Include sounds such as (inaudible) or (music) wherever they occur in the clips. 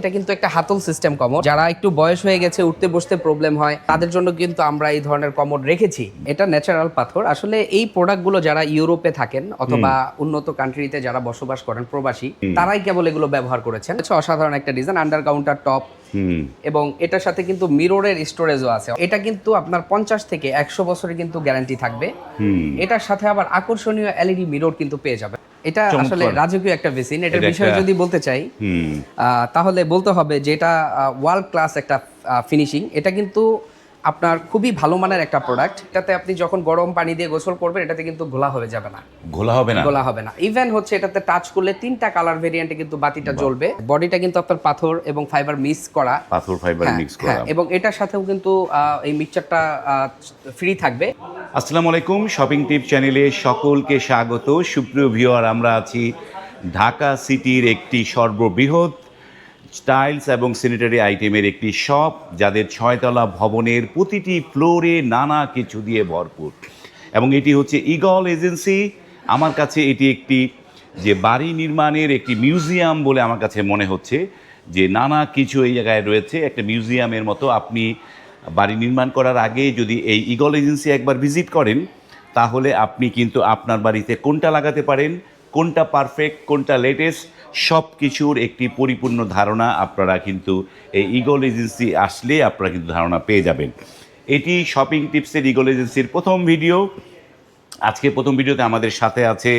এটা কিন্তু একটা হাতল সিস্টেম কমোড। যারা একটু বয়স হয়ে গেছে উঠতে বসতে প্রবলেম হয় তাদের জন্য কিন্তু আমরা এই ধরনের কমোড রেখেছি। এটা ন্যাচারাল পাথর। আসলে এই প্রোডাক্টগুলো যারা ইউরোপে থাকেন অথবা উন্নত কান্ট্রিতে যারা বসবাস করেন প্রবাসী তারাই কেবল এগুলো ব্যবহার করেছেন। অসাধারণ একটা ডিজাইন আন্ডার কাউন্টার টপ এবং এটার সাথে কিন্তু মিররের স্টোরেজও আছে। এটা কিন্তু আপনার পঞ্চাশ থেকে একশো বছরের কিন্তু গ্যারান্টি থাকবে। এটার সাথে আবার আকর্ষণীয় এলইডি মিরর কিন্তু পেয়ে যাবে এটা আসলে রাজকীয় একটা বেসিন এটার বিষয়ে যদি বলতে চাই তাহলে বলতে হবে যে এটা ওয়ার্ল্ড ক্লাস একটা ফিনিশিং এটা কিন্তু আপনার খুবই ভালো মানের একটা প্রোডাক্ট এটাতে আপনি যখন গরম পানি দিয়ে গোসল করবেন এটাতে কিন্তু ঘোলা হয়ে যাবে না। ঘোলা হবে না? গোলা হবে না। ইভেন হচ্ছে এটাতে টাচ করলে তিনটা কালার ভেরিয়েন্টে কিন্তু বাতিটা জ্বলবে। বডিটা কিন্তু আপনার পাথর এবং ফাইবার মিক্স করা। পাথর ফাইবার হ্যাঁ, মিক্স হ্যাঁ, করা এবং এটার সাথেও কিন্তু এই মিক্সচারটা ফ্রি থাকবে। আসসালামু আলাইকুম শপিং টিপ চ্যানেলে সকলকে স্বাগত। সুপ্রিয় ভিউয়ার আমরা আছি ঢাকা সিটির একটি সর্ববৃহৎ স্টাইলস এবং স্যানিটারি আইটেমের একটি শপ যাদের ছয়তলা ভবনের প্রতিটি ফ্লোরে নানা কিছু দিয়ে ভরপুর। এবং এটি হচ্ছে ইগল এজেন্সি। আমার কাছে এটি একটি যে বাড়ি নির্মাণের একটি মিউজিয়াম বলে আমার কাছে মনে হচ্ছে, যে নানা কিছু এই জায়গায় রয়েছে। একটা মিউজিয়ামের মতো আপনি বাড়ি নির্মাণ করার আগে যদি এই ইগল এজেন্সি একবার ভিজিট করেন, তাহলে আপনি কিন্তু আপনার বাড়িতে কোনটা লাগাতে পারেন, কোনটা পারফেক্ট কোনটা লেটেস্ট সব কিছুর একটি পরিপূর্ণ ধারণা আপনারা কিন্তু এই ইগল এজেন্সি আসলে আপনারা কিন্তু ধারণা পেয়ে যাবেন। এটি শপিং টিপসের ইগল এজেন্সির প্রথম ভিডিও আজকে প্রথম ভিডিওতে আমাদের সাথে আছে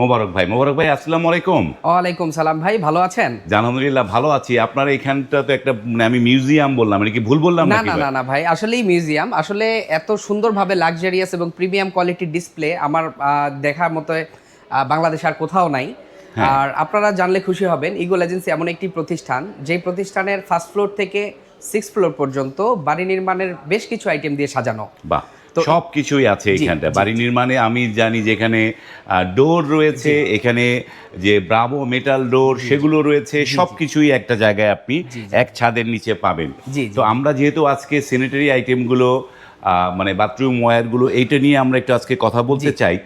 মোবারক ভাই। মোবারক ভাই আসসালামু আলাইকুম। ওয়ালাইকুম সালাম ভাই ভালো আছেন? আলহামদুলিল্লাহ ভালো আছি। আপনার এখানটা তো একটা মানে আমি মিউজিয়াম বললাম মানে কি ভুল বললাম না না না না ভাই আসলেই মিউজিয়াম আসলে এত সুন্দরভাবে লাক্সারিয়াস এবং প্রিমিয়াম কোয়ালিটি ডিসপ্লে আমার দেখার মতো বাংলাদেশ আর কোথাও নাই। আর আপনারা জানলে খুশি হবেন ইগল এজেন্সি এমন একটি প্রতিষ্ঠান যেই প্রতিষ্ঠানের ফার্স্ট ফ্লোর থেকে সিক্স ফ্লোর পর্যন্ত বাড়ি নির্মাণের বেশ কিছু আইটেম দিয়ে সাজানো। বাহ তো- সব কিছুই আছে এখানটা বাড়ি নির্মাণে আমি জানি যেখানে ডোর রয়েছে এখানে যে ব্রাভো মেটাল ডোর সেগুলো রয়েছে সব কিছুই একটা জায়গায় আপনি এক ছাদের নিচে পাবেন। তো আমরা যেহেতু আজকে স্যানিটারি আইটেমগুলো মানে বাথরুম ওয়্যারগুলো এইটা নিয়ে আমরা একটু আজকে কথা বলতে চাই।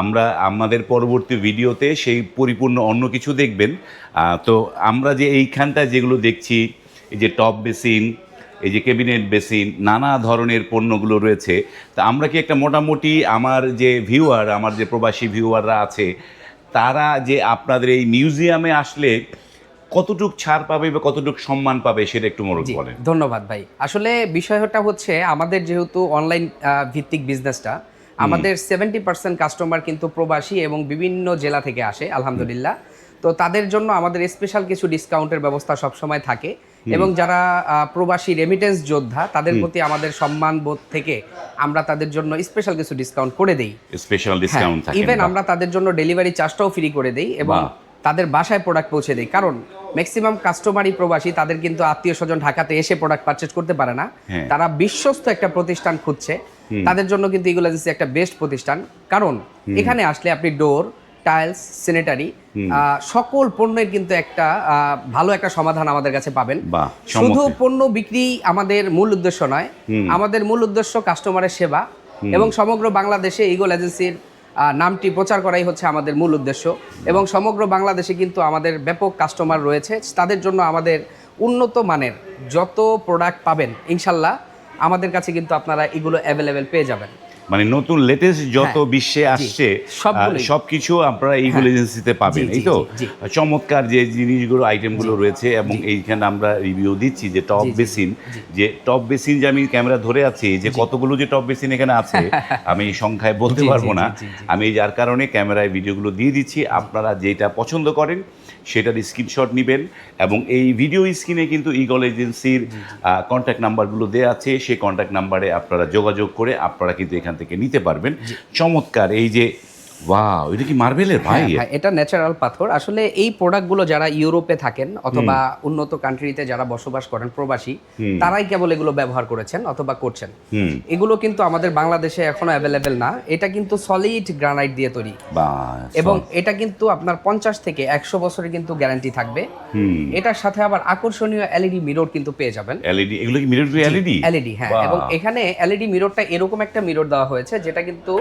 আমরা আমাদের পরবর্তী ভিডিওতে সেই পরিপূর্ণ অন্য কিছু দেখবেন। তো আমরা যে এইখানটা যেগুলো দেখছি এই যে টপ বেসিন এই যে ক্যাবিনেট বেসিন নানা ধরনের পণ্যগুলো রয়েছে। তা আমরা কি একটা মোটামুটি আমার যে ভিউয়ার আমার যে প্রবাসী ভিউয়াররা আছে তারা যে আপনাদের এই মিউজিয়ামে আসলে কতটুক ছাড় পাবে বা কতটুক সম্মান পাবে সেটা একটু মোরক বলেন। ধন্যবাদ ভাই। আসলে বিষয়টা হচ্ছে আমাদের যেহেতু অনলাইন ভিত্তিক বিজনেসটা আমাদের সেভেন্টি পার্সেন্ট কাস্টমার কিন্তু প্রবাসী এবং বিভিন্ন জেলা থেকে আসে আলহামদুলিল্লাহ। তো তাদের জন্য আমাদের স্পেশাল কিছু ডিসকাউন্টের ব্যবস্থা সবসময় থাকে এবং যারা প্রবাসী রেমিটেন্স যোদ্ধা তাদের প্রতি আমাদের সম্মান বোধ থেকে আমরা তাদের জন্য স্পেশাল কিছু ডিসকাউন্ট করে দেই। স্পেশাল ডিসকাউন্ট ইভেন আমরা তাদের জন্য ডেলিভারি চার্জটাও ফ্রি করে দেই এবং। তাদের বাসায় প্রোডাক্ট পৌঁছে দেই। কারণ ম্যাক্সিমাম কাস্টমারই প্রবাসী তাদের কিন্তু আত্মীয় স্বজন ঢাকাতে এসে প্রোডাক্ট পারচেজ করতে পারে না। হ্যাঁ। তারা বিশ্বস্ত একটা প্রতিষ্ঠান খুঁজছে। তাদের জন্য কিন্তু ইগুলো এজেন্সি একটা বেস্ট প্রতিষ্ঠান। কারণ এখানে আসলে আপনি ডোর টাইলস স্যানিটারি সকল পণ্যের কিন্তু একটা ভালো একটা সমাধান আমাদের কাছে পাবেন। শুধু পণ্য বিক্রি আমাদের মূল উদ্দেশ্য নয়। আমাদের মূল উদ্দেশ্য কাস্টমারের সেবা। এবং সমগ্র বাংলাদেশে ইগল এজেন্সির নামটি প্রচার করাই হচ্ছে আমাদের মূল উদ্দেশ্য। এবং সমগ্র বাংলাদেশে কিন্তু আমাদের ব্যাপক কাস্টমার রয়েছে। তাদের জন্য আমাদের উন্নত মানের যত প্রোডাক্ট পাবেন, ইনশাল্লাহ আমাদের কাছে কিন্তু আপনারা এগুলো অ্যাভেলেবেল পেয়ে যাবেন। মানে নতুন লেটেস্ট যত হ্যাঁ, বিশ্বে আসছে। সব কিছু আপনারা হ্যাঁ। এজেন্সিতে পাবেন এই তো? চমৎকার যে জিনিসগুলো আইটেমগুলো রয়েছে এবং এইখানে আমরা রিভিউ দিচ্ছি যে টপ বেসিন যে টপ বেসিন যে আমি ক্যামেরা ধরে আছি যে কতগুলো যে টপ বেসিন এখানে আছে (laughs) আমি সংখ্যায় বলতে পারব না। আমি যার কারণে ক্যামেরায় ভিডিওগুলো দিয়ে দিচ্ছি আপনারা যেটা পছন্দ করেন সেটার স্ক্রিনশট নেবেন এবং এই ভিডিও স্ক্রিনে কিন্তু ইগল এজেন্সির কন্ট্যাক্ট নাম্বারগুলো দেওয়া আছে সেই কন্ট্যাক্ট নাম্বারে আপনারা যোগাযোগ করে আপনারা কিন্তু এখান থেকে নিতে পারবেন। চমৎকার এই যে ওয়াও এটা কি মার্বেলের ভাই? হ্যাঁ, হ্যাঁ, এটা ন্যাচারাল পাথর। আসলে এই প্রোডাক্টগুলো যারা ইউরোপে থাকেন অথবা উন্নত কান্ট্রিতে যারা বসবাস করেন প্রবাসী তারাই কেবল এগুলো ব্যবহার করেছেন অথবা করছেন। এগুলো কিন্তু আমাদের বাংলাদেশে এখনও অ্যাভেলেবেল না। এটা কিন্তু সলিড গ্রানাইট দিয়ে তৈরি। এবং এটা কিন্তু আপনার পঞ্চাশ থেকে একশো বছরের কিন্তু গ্যারান্টি থাকবে। এটার সাথে আবার আকর্ষণীয় এলইডি মিরর কিন্তু পেয়ে যাবেন। এলইডি এগুলো কি মিরর এলইডি এলইডি হ্যাঁ এবং এখানে এলইডি মিররটা এরকম একটা মিরর দেওয়া হয়েছে যেটা কিন্তু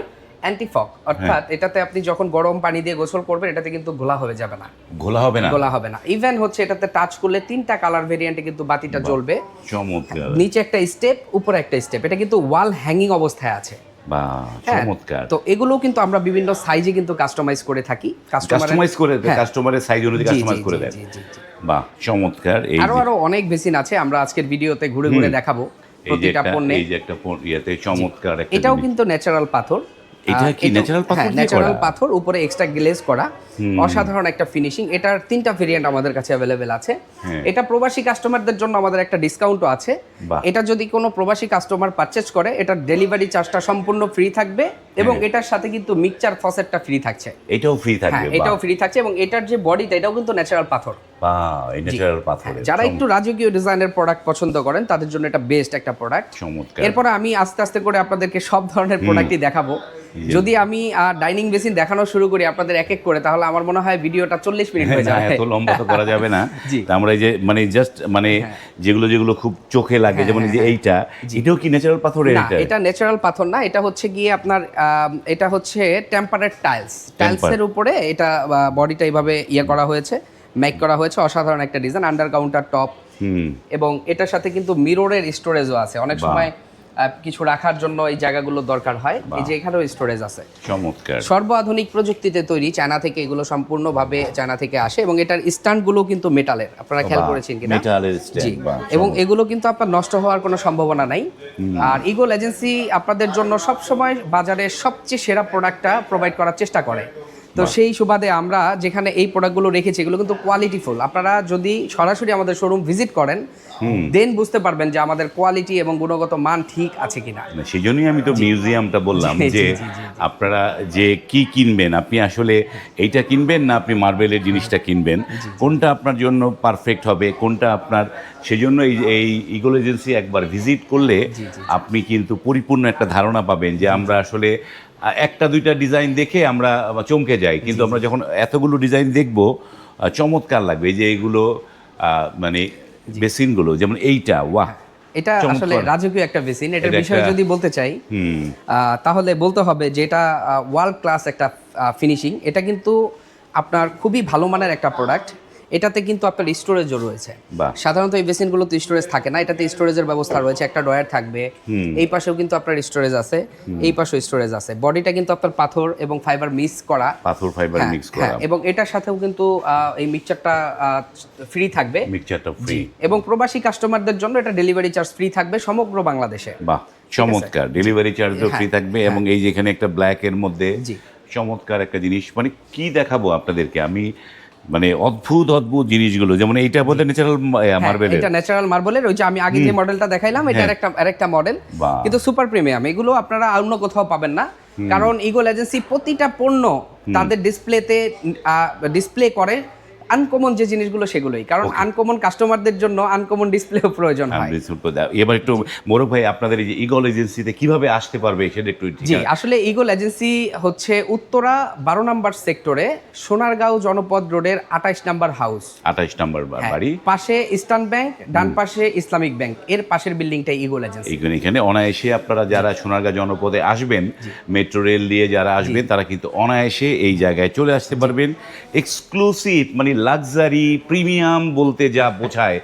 অ্যান্টিফক অর্থাৎ এটাতে আপনি যখন গরম পানি দিয়ে গোসল করবেন এটাতে কিন্তু ঘোলা হয়ে যাবে না। ঘোলা হবে না? হবে না। ইভেন হচ্ছে এটাতে টাচ করলে তিনটা কালার ভেরিয়েন্টে কিন্তু বাতিটা জ্বলবে। চমৎকার। নিচে একটা স্টেপ উপরে একটা স্টেপ এটা কিন্তু ওয়াল হ্যাঙ্গিং অবস্থায় আছে। হ্যাঁ, চমৎকার। তো এগুলো কিন্তু আমরা বিভিন্ন সাইজে কিন্তু কাস্টমাইজ করে থাকি। কাস্টমাইজ করে হ্যাঁ। কাস্টমারের সাইজ অনুযায়ী কাস্টমাইজ করে দেন বাহ চমৎকার। এই আরও আরও অনেক বেসিন আছে আমরা আজকের ভিডিওতে ঘুরে ঘুরে দেখাবো প্রতিটা পণ্যে। এই যে একটা ইয়েতে চমৎকার এটাও কিন্তু ন্যাচারাল পাথর। এটা কি natural পাথর হ্যাঁ ন্যাচারাল পাথর উপরে এক্সট্রা গ্লেজ করা। অসাধারণ একটা ফিনিশিং এটার তিনটা ভেরিয়েন্ট আমাদের কাছে অ্যাভেলেবেল আছে। হ্যাঁ। এটা প্রবাসী কাস্টমারদের জন্য আমাদের একটা ডিসকাউন্টও আছে। এটা যদি কোনো প্রবাসী কাস্টমার পারচেজ করে এটার ডেলিভারি চার্জটা সম্পূর্ণ ফ্রি থাকবে এবং হ্যাঁ। এটার সাথে কিন্তু মিক্সচার ফসেটটা ফ্রি থাকছে। এটাও ফ্রি হ্যাঁ থাকবে এটাও ফ্রি থাকছে এবং এটার যে বডিটা এটাও কিন্তু ন্যাচারাল পাথর। ন্যাচারাল যারা একটু রাজকীয় ডিজাইনের প্রোডাক্ট পছন্দ করেন তাদের জন্য এটা বেস্ট একটা প্রোডাক্ট এরপরে আমি আস্তে আস্তে করে আপনাদেরকে সব ধরনের প্রোডাক্টই দেখাবো। যদি আমি ডাইনিং বেসিন দেখানো শুরু করি আপনাদের এক এক করে তাহলে আমার মনে হয় ভিডিওটা চল্লিশ মিনিট হয়ে হ্যাঁ, যাবে এত লম্বা তো করা যাবে না। (laughs) আমরা এই যে মানে জাস্ট মানে যেগুলো যেগুলো খুব চোখে লাগে যেমন যে এইটা এটাও কি ন্যাচারাল পাথরের হ্যাঁ, এটা এটা ন্যাচারাল পাথর না এটা হচ্ছে গিয়ে আপনার এটা হচ্ছে টেম্পারেট টাইলস টাইলসের উপরে এটা বডিটা এইভাবে ইয়ে করা হয়েছে মেক করা হয়েছে অসাধারণ একটা design under counter top hmm. এবং এটার সাথে কিন্তু মিররের স্টোরেজও আছে। অনেক সময় কিছু রাখার জন্য এই জায়গাগুলো দরকার হয়। এই যে এখানেও স্টোরেজ আছে। চমৎকার। সর্বাধুনিক প্রযুক্তিতে তৈরি চায়না থেকে এগুলো সম্পূর্ণভাবে চায়না থেকে আসে এবং এটার স্ট্যান্ডগুলো কিন্তু মেটালের আপনারা খেয়াল করেছেন কিনা? মেটালের স্ট্যান্ড এবং এগুলো কিন্তু আপনার নষ্ট হওয়ার কোনো সম্ভাবনা নাই। আর ইগল এজেন্সি আপনাদের জন্য সব সময় বাজারে সবচেয়ে সেরা প্রোডাক্টটা প্রোভাইড করার চেষ্টা করে। তো সেই সুবাদে আমরা যেখানে এই প্রোডাক্টগুলো রেখেছি এগুলো কিন্তু কোয়ালিটিফুল আপনারা যদি সরাসরি আমাদের শোরুম ভিজিট করেন দেন বুঝতে পারবেন যে আমাদের কোয়ালিটি এবং গুণগত মান ঠিক আছে কিনা। সেই জন্যই আমি তো মিউজিয়ামটা বললাম যে আপনারা যে কি কিনবেন আপনি আসলে এইটা কিনবেন না আপনি মার্বেলের জিনিসটা কিনবেন? কোনটা আপনার জন্য পারফেক্ট হবে? কোনটা আপনার সেজন্য এই এই ইগল এজেন্সি একবার ভিজিট করলে আপনি কিন্তু পরিপূর্ণ একটা ধারণা পাবেন যে আমরা আসলে একটা দুইটা ডিজাইন দেখে আমরা চমকে যাই। কিন্তু আমরা যখন এতগুলো ডিজাইন দেখব চমৎকার লাগবে যে এগুলো আহ, মানে বেসিনগুলো যেমন এইটা ওয়াহ! এটা আসলে রাজকীয় একটা বেসিন। এটার এটা বিষয়ে যদি বলতে চাই তাহলে বলতে হবে যে এটা ওয়ার্ল্ড ক্লাস একটা ফিনিশিং এটা কিন্তু আপনার খুবই ভালো মানের একটা প্রোডাক্ট এটাতে কিন্তু আপনার স্টোরেজও রয়েছে। সাধারণত এই বেসিনগুলোতে স্টোরেজ থাকে না এটাতে স্টোরেজের ব্যবস্থা রয়েছে একটা ডয়ার থাকবে। এই পাশেও কিন্তু আপনার স্টোরেজ আছে এই পাশেও স্টোরেজ আছে। বডিটা কিন্তু আপনার পাথর এবং ফাইবার মিক্স করা। পাথর ফাইবার হ্যাঁ, মিক্স হ্যাঁ, করা এবং এটার সাথেও কিন্তু এই মিক্সচারটা ফ্রি থাকবে। মিক্সচারটা ফ্রি এবং প্রবাসী কাস্টমারদের জন্য এটা ডেলিভারি চার্জ ফ্রি থাকবে সমগ্র বাংলাদেশে। বাহ চমৎকার। ডেলিভারি চার্জও ফ্রি হ্যাঁ, থাকবে এবং এই যে এখানে একটা ব্ল্যাক এর মধ্যে জি। চমৎকার একটা জিনিস মানে কি দেখাবো আপনাদেরকে? আমি মানে অদ্ভুত অদ্ভুত জিনিসগুলো। যেমন এইটা বলতে ন্যাচারাল মার্বেল এটা ন্যাচারাল মার্বেলের ওই যে আমি আগে যে মডেলটা দেখাইলাম এটার একটা আরেকটা মডেল কিন্তু সুপার প্রিমিয়াম এগুলো আপনারা অন্য কোথাও পাবেন না। কারণ ইগল এজেন্সি প্রতিটা পণ্য তাদের ডিসপ্লেতে ডিসপ্লে করে আনকমন যে জিনিসগুলো সেগুলোই। কারণ আনকমন কাস্টমারদের জন্য আনকমন ডিসপ্লেও প্রয়োজন হয়। এবার একটু মোরক ভাই আপনাদের এই যে ইগল এজেন্সিতে কীভাবে আসতে পারবে সেটা একটু জি আসলে ইগল এজেন্সি হচ্ছে উত্তরা বারো নাম্বার সেক্টরে সোনারগাঁও জনপদ রোডের আঠাইশ নাম্বার হাউস আঠাইশ নাম্বার হ্যাঁ, বাড়ি। পাশে ইস্টার্ন ব্যাংক ডান পাশে ইসলামিক ব্যাংক এর পাশের বিল্ডিংটা ইগল এজেন্সি এখানে অনায়াসে আপনারা যারা সোনারগাঁও জনপদে আসবেন মেট্রো রেল দিয়ে যারা আসবেন তারা কিন্তু অনায়াসে এই জায়গায় চলে আসতে পারবেন। এক্সক্লুসিভ মানে লাক্সারি প্রিমিয়াম বলতে যা বোঝায়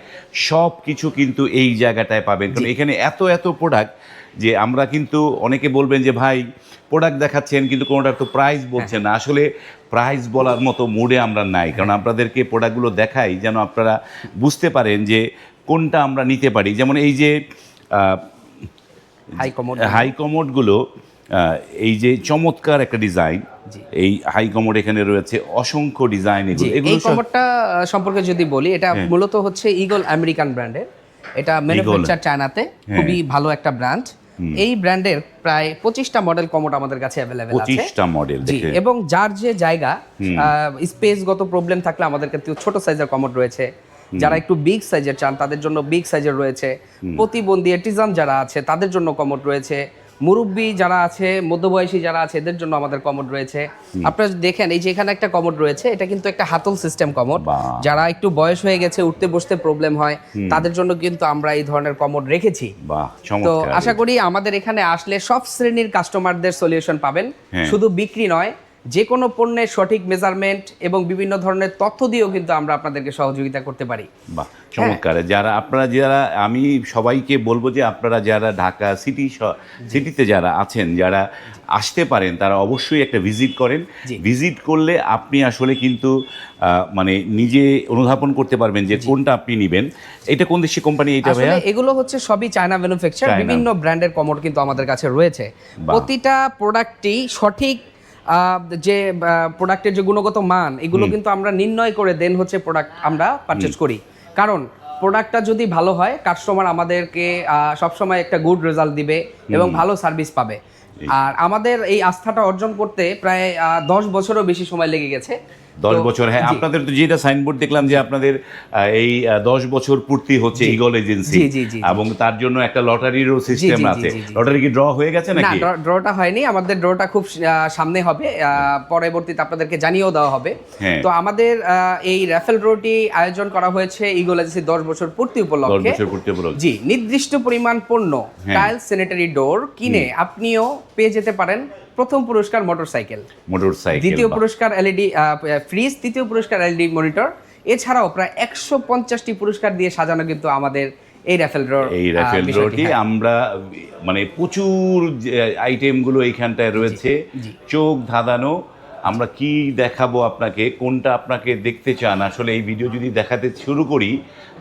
সব কিছু কিন্তু এই জায়গাটায় পাবেন। কারণ এখানে এত এত প্রোডাক্ট যে আমরা কিন্তু অনেকে বলবেন যে ভাই প্রোডাক্ট দেখাচ্ছেন কিন্তু কোনোটার তো প্রাইস বলছেন না। আসলে প্রাইস বলার মতো মুডে আমরা নাই। কারণ আপনাদেরকে প্রোডাক্টগুলো দেখাই যেন আপনারা বুঝতে পারেন যে কোনটা আমরা নিতে পারি। যেমন এই যে হাই কমোড হাই কমোডগুলো এই যে চমৎকার একটা ডিজাইন। এই হাই কমোড এখানে রয়েছে অসংখ্য ডিজাইন এগুলো। এই হ্যাঁ। সম্পর্কে যদি বলি এটা মূলত হচ্ছে ইগল আমেরিকান ব্র্যান্ডের এটা ম্যানুফ্যাকচার চায়নাতে হ্যাঁ। খুবই ভালো একটা ব্র্যান্ড এই ব্র্যান্ডের প্রায় পঁচিশটা মডেল কমোড আমাদের কাছে অ্যাভেলেবেল আছে। পঁচিশটা মডেল জি এবং যার যে জায়গা স্পেসগত প্রবলেম থাকলে আমাদের কাছে ছোট সাইজের কমোড রয়েছে। যারা একটু বিগ সাইজের চান তাদের জন্য বিগ সাইজের রয়েছে। প্রতিবন্ধী এটিজান যারা আছে তাদের জন্য কমোড রয়েছে। মুরব্বী যারা আছে মধ্যবয়সী যারা আছে এদের জন্য আমাদের কমোড রয়েছে। আপনারা দেখেন এই যে এখানে একটা কমোড রয়েছে এটা কিন্তু একটা হাতল সিস্টেম কমোড। যারা একটু বয়স হয়ে গেছে উঠতে বসতে প্রবলেম হয় তাদের জন্য কিন্তু আমরা এই ধরনের কমোড রেখেছি। তো আশা করি আমাদের এখানে আসলে সব শ্রেণির কাস্টমারদের সলিউশন পাবেন। হ্যাঁ। শুধু বিক্রি নয় যে কোনো পণ্যের সঠিক মেজারমেন্ট এবং বিভিন্ন ধরনের তথ্য দিয়েও কিন্তু আমরা আপনাদেরকে সহযোগিতা করতে পারি। বাহ চমৎকার। যারা আপনারা যারা আমি সবাইকে বলব যে আপনারা যারা ঢাকা সিটি সিটিতে যারা আছেন যারা আসতে পারেন তারা অবশ্যই একটা ভিজিট করেন। ভিজিট করলে আপনি আসলে কিন্তু মানে নিজে অনুধাবন করতে পারবেন যে কোনটা আপনি নেবেন। এটা কোন দেশি কোম্পানি এটা ভাইয়া? এগুলো হচ্ছে সবই চায়না ম্যানুফ্যাকচার বিভিন্ন ব্র্যান্ডের কমোড কিন্তু আমাদের কাছে রয়েছে। প্রতিটা প্রোডাক্টই সঠিক যে প্রোডাক্টের যে গুণগত মান এগুলো কিন্তু আমরা নির্ণয় করে দেন হচ্ছে প্রোডাক্ট আমরা পারচেজ করি। কারণ প্রোডাক্টটা যদি ভালো হয় কাস্টমার আমাদেরকে সবসময় একটা গুড রেজাল্ট দিবে এবং ভালো সার্ভিস পাবে। আর আমাদের এই আস্থাটা অর্জন করতে প্রায় দশ বছরও বেশি সময় লেগে গেছে। দশ বছর হ্যাঁ আপনাদের তো যেটা সাইনবোর্ড দেখলাম যে আপনাদের এই দশ বছর পূর্তি হচ্ছে ইগল এজেন্সি। এবং তার জন্য একটা লটারিরও সিস্টেম আছে। লটারি কি ড্র হয়ে গেছে নাকি? ড্রটা হয়নি আমাদের ড্রটা খুব সামনে হবে পরবর্তীতে আপনাদেরকে জানিয়েও দেওয়া হবে। হ্যাঁ। তো আমাদের এই র্যাফেল ড্রটি আয়োজন করা হয়েছে ইগল এজেন্সি দশ বছর পূর্তি উপলক্ষে। জি নির্দিষ্ট পরিমাণ পণ্য। টাইল স্যানিটারি ডোর কিনে আপনিও পেয়ে যেতে পারেন। প্রথম পুরস্কার মোটরসাইকেল। মোটর সাইকেল দ্বিতীয় পুরস্কার এলইডি ফ্রিজ তৃতীয় পুরস্কার এলইডি মনিটর। এছাড়াও প্রায় একশো পঞ্চাশটি পুরস্কার দিয়ে সাজানো কিন্তু আমাদের এই র্যাফেল ড্র এই রাফেল রোডটি আমরা মানে প্রচুর আইটেমগুলো এইখানটায় রয়েছে। চোখ ধাঁধানো আমরা কি দেখাবো আপনাকে কোনটা আপনাকে দেখতে চান? আসলে এই ভিডিও যদি দেখাতে শুরু করি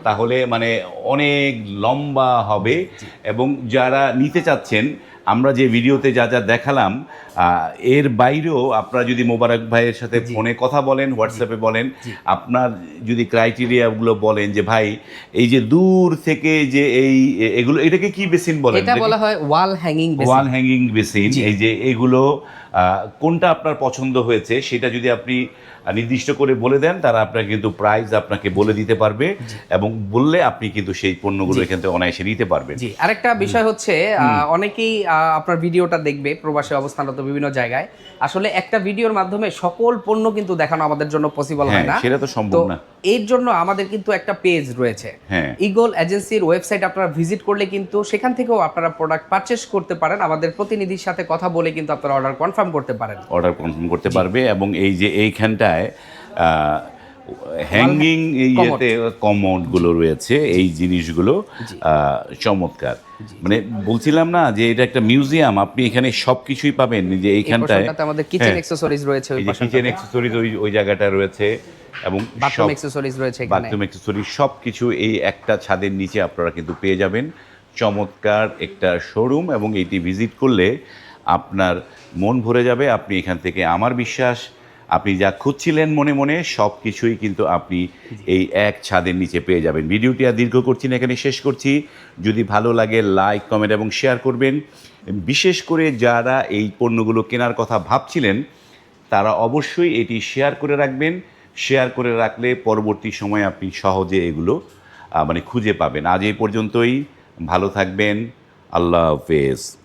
তাহলে মানে অনেক লম্বা হবে। এবং যারা নিতে চাচ্ছেন আমরা যে ভিডিওতে যা যা দেখালাম এর বাইরেও আপনারা যদি মোবারক ভাইয়ের সাথে ফোনে কথা বলেন হোয়াটসঅ্যাপে বলেন আপনার যদি ক্রাইটেরিয়াগুলো বলেন যে ভাই এই যে দূর থেকে যে এই এগুলো এটাকে কি বেসিন বলেন? এটা বলা হয় wall hanging wall hanging basin এই যে এগুলো কোনটা আপনার পছন্দ হয়েছে সেটা যদি আপনি নির্দিষ্ট করে বলে দেন তারা আপনার কিন্তু প্রাইস আপনাকে বলে দিতে পারবে এবং বললে আপনি কিন্তু সেই পণ্যগুলো এখান থেকে অনায়াসে নিতে পারবেন। জি আরেকটা বিষয় হচ্ছে আহ, অনেকেই আপনার ভিডিওটা দেখবে প্রবাসী অবস্থানরত বিভিন্ন জায়গায়। আসলে একটা ভিডিওর মাধ্যমে সকল পণ্য কিন্তু দেখানো আমাদের জন্য পসিবল হ্যাঁ হয় না। সেটা তো সম্ভব না। এর জন্য আমাদের কিন্তু একটা পেজ রয়েছে। ইগল এজেন্সির ওয়েবসাইট আপনারা ভিজিট করলে কিন্তু সেখান থেকেও আপনারা প্রোডাক্ট পারচেস করতে পারেন। আমাদের প্রতিনিধির সাথে কথা বলে কিন্তু আপনারা অর্ডার কনফার্ম করতে পারেন। অর্ডার কনফার্ম করতে পারবে এবং এই যে এইখানটায় হ্যাঙ্গিং ইয়েতে কমোডগুলো রয়েছে এই জিনিসগুলো চমৎকার। মানে বলছিলাম না যে এটা একটা মিউজিয়াম আপনি এখানে সব কিছুই পাবেন যে এই এইখানটায় আমাদের কিচেন হ্যাঁ, অ্যাক্সেসরিজ রয়েছে ওই পাশে কিচেন অ্যাক্সেসরিজ ওই ওই জায়গাটা রয়েছে এবং বাথরুম সব অ্যাক্সেসরিজ রয়েছে এখানে। বাথরুম অ্যাক্সেসরিজ সব কিছু এই একটা ছাদের নিচে আপনারা কিন্তু পেয়ে যাবেন। চমৎকার একটা শোরুম এবং এটি ভিজিট করলে আপনার মন ভরে যাবে আপনি এখান থেকে আমার বিশ্বাস আপনি যা খুঁজছিলেন মনে মনে সব কিছুই কিন্তু আপনি এই এক ছাদের নিচে পেয়ে যাবেন। ভিডিওটি আর দীর্ঘ করছি না এখানে শেষ করছি। যদি ভালো লাগে লাইক কমেন্ট এবং শেয়ার করবেন। বিশেষ করে যারা এই পণ্যগুলো কেনার কথা ভাবছিলেন তারা অবশ্যই এটি শেয়ার করে রাখবেন। শেয়ার করে রাখলে পরবর্তী সময়ে আপনি সহজে এগুলো মানে খুঁজে পাবেন। আজ এই পর্যন্তই। ভালো থাকবেন। আল্লাহ হাফেজ।